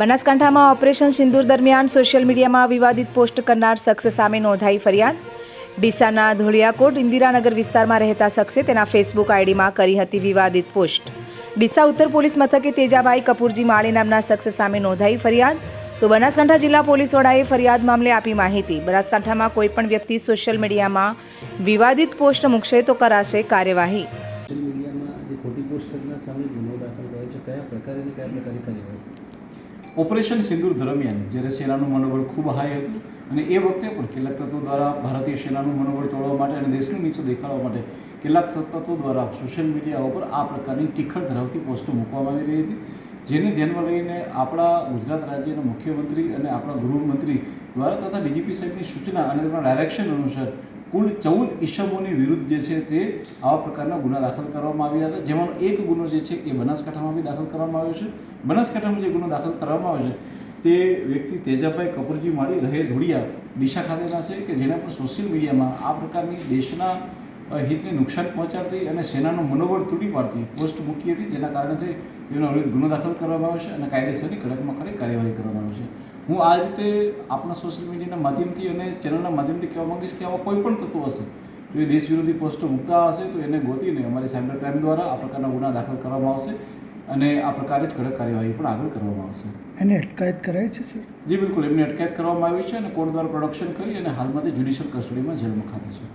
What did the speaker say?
બનાસકાંઠામાં ઓપરેશન સિંદૂર દરમિયાન સોશિયલ મીડિયામાં વિવાદિત પોસ્ટ કરનાર શખ્સ સામે નોંધાઈ ફરિયાદ. ડીસાના ધોળિયાકોટ ઇન્દિરાનગર વિસ્તારમાં રહેતા શખ્સે તેના ફેસબુક આઈડીમાં કરી હતી વિવાદિત પોસ્ટ. ડીસા ઉત્તર પોલીસ મથકે તેજાભાઈ કપૂરજી માળી નામના શખ્સ સામે નોંધાઈ ફરિયાદ. તો બનાસકાંઠા જિલ્લા પોલીસ વડાએ ફરિયાદ મામલે આપી માહિતી. બનાસકાંઠામાં કોઈપણ વ્યક્તિ સોશિયલ મીડિયામાં વિવાદિત પોસ્ટ મૂકશે તો કરાશે કાર્યવાહી. સોશિયલ મીડિયામાં જે ખોટી પોસ્ટ કરનાર સામે ગુનો દાખલ કર્યો છે, કયા પ્રકારે કયા પ્રકારે કાર્યવાહી? ઓપરેશન સિંદૂર દરમિયાન જ્યારે સેનાનું મનોબળ ખૂબ હાઈ હતું અને એ વખતે પણ કેટલાક તત્વો દ્વારા ભારતીય સેનાનું મનોબળ તોડવા માટે અને દેશનું નીચું દેખાડવા માટે કેટલાક તત્વો દ્વારા સોશિયલ મીડિયા ઉપર આ પ્રકારની ટીખળ ધરાવતી પોસ્ટો મૂકવામાં આવી રહી હતી, જેને ધ્યાનમાં લઈને આપણા ગુજરાત રાજ્યના મુખ્યમંત્રી અને આપણા ગૃહમંત્રી દ્વારા તથા ડીજીપી સાહેબની સૂચના અને તેમના ડાયરેક્શન અનુસાર કુલ ચૌદ ઈસમોની વિરુદ્ધ જે છે તે આવા પ્રકારના ગુના દાખલ કરવામાં આવ્યા હતા. જેમાં એક ગુનો જે છે એ બનાસકાંઠામાં બી દાખલ કરવામાં આવ્યો છે. બનાસકાંઠામાં જે ગુનો દાખલ કરવામાં આવ્યો છે તે વ્યક્તિ તેજાભાઈ કપૂરજી માળી રહે ધોળિયા ડીસા ખાતેના છે કે જેના પણ સોશિયલ મીડિયામાં આ પ્રકારની દેશના હિતને નુકસાન પહોંચાડતી અને સેનાનું મનોબળ તૂટી પાડતી પોસ્ટ મૂકી હતી. જેના કારણે તેનો વિરુદ્ધ ગુનો દાખલ કરવામાં આવ્યો છે અને કાયદેસરની કડકમાં કડક કાર્યવાહી હું આ રીતે આપણા સોશિયલ મીડિયાના માધ્યમથી અને ચેનલના માધ્યમથી કહેવા માંગીશ કે આવા કોઈ પણ તત્વો હશે જો એ દેશ વિરોધી પોસ્ટો મૂકતા હશે તો એને ગોતીને અમારી સાયબર ક્રાઇમ દ્વારા આ પ્રકારના ગુના દાખલ કરવામાં આવશે અને આ પ્રકારે જ કડક કાર્યવાહી પણ આગળ કરવામાં આવશે. એને અટકાયત કરાય છે સર જી બિલકુલ. એમની અટકાયત કરવામાં આવી છે અને કોર્ટ દ્વારા પ્રોડક્શન કરી અને હાલમાં તે જ્યુડિશિયલ કસ્ટડીમાં જેલમાં ખાતે છે.